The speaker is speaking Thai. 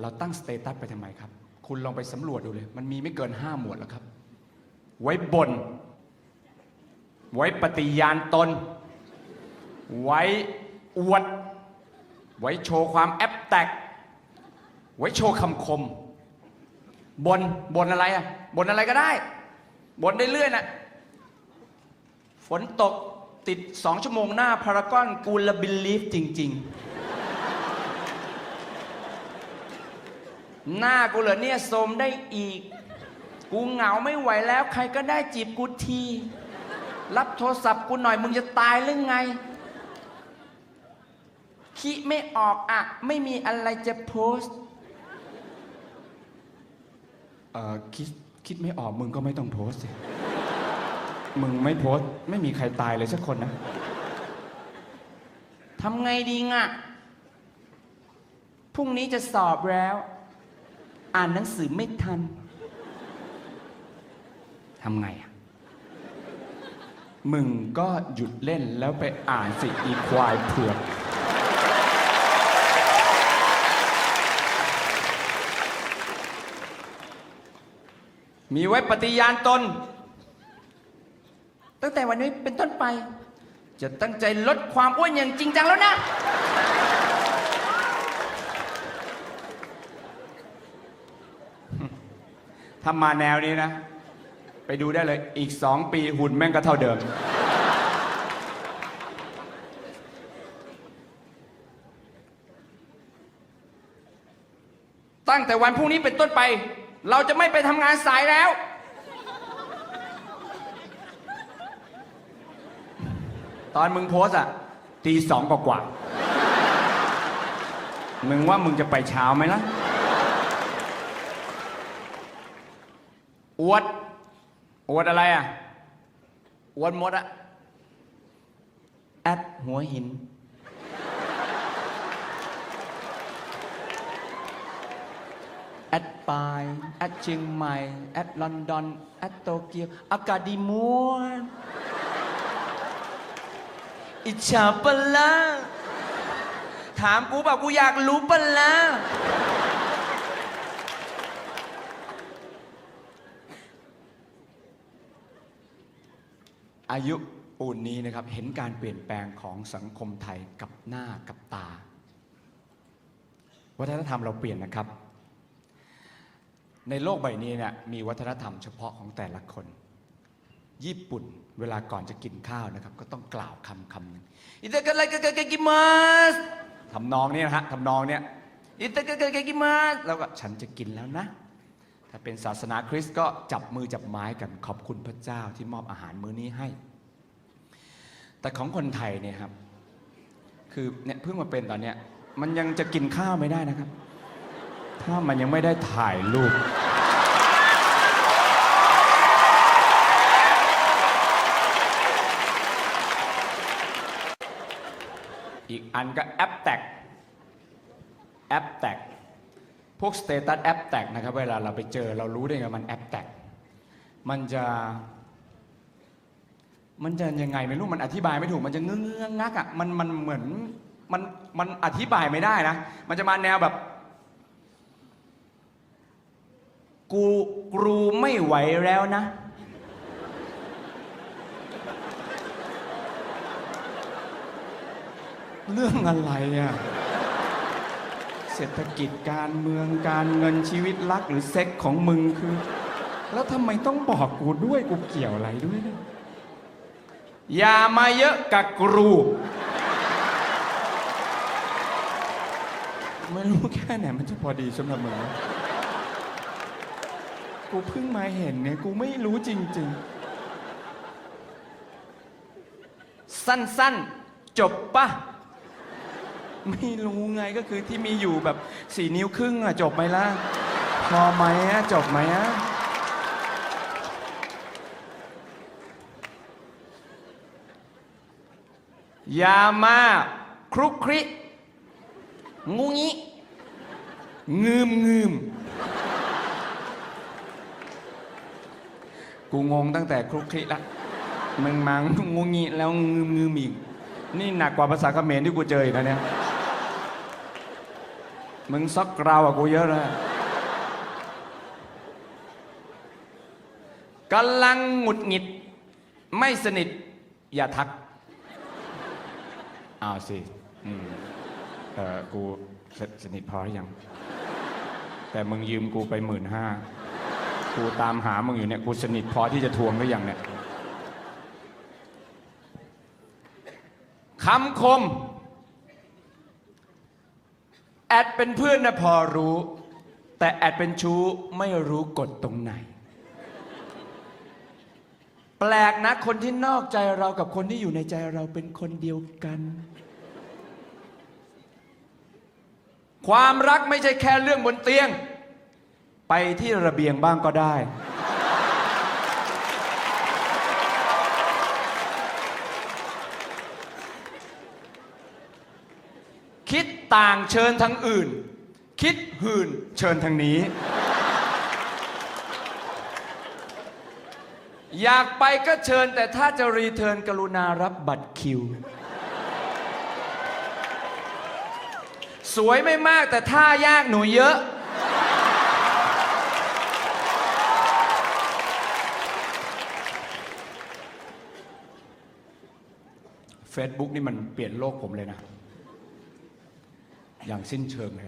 เราตั้งสเตตัสไปทำไมครับ คุณลองไปสำรวจดูเลย มันมีไม่เกินห้าหมวดแล้วครับ ไว้บน ไว้ปฏิญาณตน ไว้อวด ไว้โชว์ความแอปแตก ไว้โชว์คำคม บนบนอะไรอะ บนอะไรก็ได้ บนได้เรื่อยนะฝนตกติดสองชั่วโมงหน้าพารากอนกูลบิลีฟจริง ๆ หน้ากูเหรอเนี่ยโสมได้อีก กูเหงาไม่ไหวแล้ว ใครก็ได้จีบกูที รับโทรศัพท์กูหน่อยมึงจะตายหรือไง คิดไม่ออกอะ ไม่มีอะไรจะโพสต์เอ่อคิดคิดไม่ออกมึงก็ไม่ต้องโพสต์สิ มึงไม่โพสต์ไม่มีใครตายเลยสักคนนะทำไงดีงะพรุ่งนี้จะสอบแล้ว อ่านหนังสือไม่ทันทำไงอะ มึงก็หยุดเล่นแล้วไปอ่านสิอีควายเผือก มีไว้ปฏิญาณตน ตั้งแต่วันนี้เป็นต้นไป จะตั้งใจลดความอ้วนอย่างจริงจังแล้วนะ ถ้ามาแนวนี้นะ ไปดูได้เลยอีกสองปีหุ่นแม่งก็เท่าเดิม ตั้งแต่วันพรุ่งนี้เป็นต้นไป เราจะไม่ไปทำงานสายแล้ว ตอนมึงโพสอะตีสองกว่า มึงว่ามึงจะไปเช้าไหมล่ะ อวด อวดอะไรอะ อวดหมดอะแอดหัวหิน แอดปาย แอดเชียงใหม่ แอดลอนดอน แอดโตเกียว อากาศดีม้วนอิจฉาปะละถามกูแบบกูอยากรู้ปะละ อายุปูนนี้นะครับเห็นการเปลี่ยนแปลงของสังคมไทยกับหน้ากับตา วัฒนธรรมเราเปลี่ยนนะครับ ในโลกใบนี้เนี่ยมีวัฒนธรรมเฉพาะของแต่ละคน ญี่ปุ่นเวลาก่อนจะกินข้าวนะครับ ก็ต้องกล่าวคำคำหนึ่งอิตาเกะไรกะกะกะกิมัสทำนองนี้นะฮะทำนองเนี้ยอิตาเกะกะกะกิมัสแล้วก็ฉันจะกินแล้วนะ ถ้าเป็นศาสนาคริสต์ก็จับมือจับไม้กันขอบคุณพระเจ้าที่มอบอาหารมื้อนี้ให้ แต่ของคนไทยเนี่ยครับ คือเนี่ยเพิ่งมาเป็นตอนเนี้ยมันยังจะกินข้าวไม่ได้นะครับ ถ้ามันยังไม่ได้ถ่ายรูปอีกอันก็แอปแตกแอปแตก พวกสเตตัสแอปแตกนะครับ เวลาเราไปเจอเรารู้ได้ไงมันแอปแตกมันจะ มันจะยังไงไม่รู้มันอธิบายไม่ถูกมันจะเงื้อเงื้องักอะมันมันเหมือนมันมันอธิบายไม่ได้นะ มันจะมาแนวแบบ กูกรูไม่ไหวแล้วนะ เรื่องอะไรอะ ศรษฐกิจการเมืองการเงินชีวิตรักหรือเซ็กของมึงคือ แล้วทำไมต้องบอกกูด้วยกูเกี่ยวอะไรด้วยเนี่ยอย่ามาเยอะกับกรู ไม่รู้แค่ไหนมันจะพอดีสำหรับมึงกูเพิ่งมาเห็นเนี่ย กูไม่รู้จริง ๆ สั้น ๆ จบปะ ไม่รู้ไงก็คือที่มีอยู่แบบสี่นิ้วครึ่งอะจบไหมล่ะพอไหมอะจบไหมอะยามาครุกคริ งูงี้งืมงืมกูงงตั้งแต่ครุกคริละมึงมังงูงี้แล้วงืมงืมอีกนี่หนักกว่าภาษาเขมรที่กูเจออีกนะเนี่ย มึงซักกราวอะกูเยอะเลยกำลังหงุดหงิด ไม่สนิท อย่าทักอ้าวสิอืมเออกูสสนิทพอหรือยัง แต่มึงยืมกูไปหมื่นห้ากูตามหามึงอยู่เนี่ย กูสนิทพอที่จะทวงหรือยังเนี่ยคำคม แอดเป็นเพื่อนนะพอรู้ แต่แอดเป็นชู้ไม่รู้กฎตรงไหน แปลกนะคนที่นอกใจเรากับคนที่อยู่ในใจเราเป็นคนเดียวกัน ความรักไม่ใช่แค่เรื่องบนเตียง ไปที่ระเบียงบ้างก็ได้ คิดต่างเชิญทางอื่น คิดหื่นเชิญทางนี้ อยากไปก็เชิญแต่ถ้าจะรีเทิร์นกรุณารับบัตรคิว สวยไม่มากแต่ท่ายากหนูเยอะ เฟซบุ๊กนี่มันเปลี่ยนโลกผมเลยนะ อย่างสิ้นเชิงเลย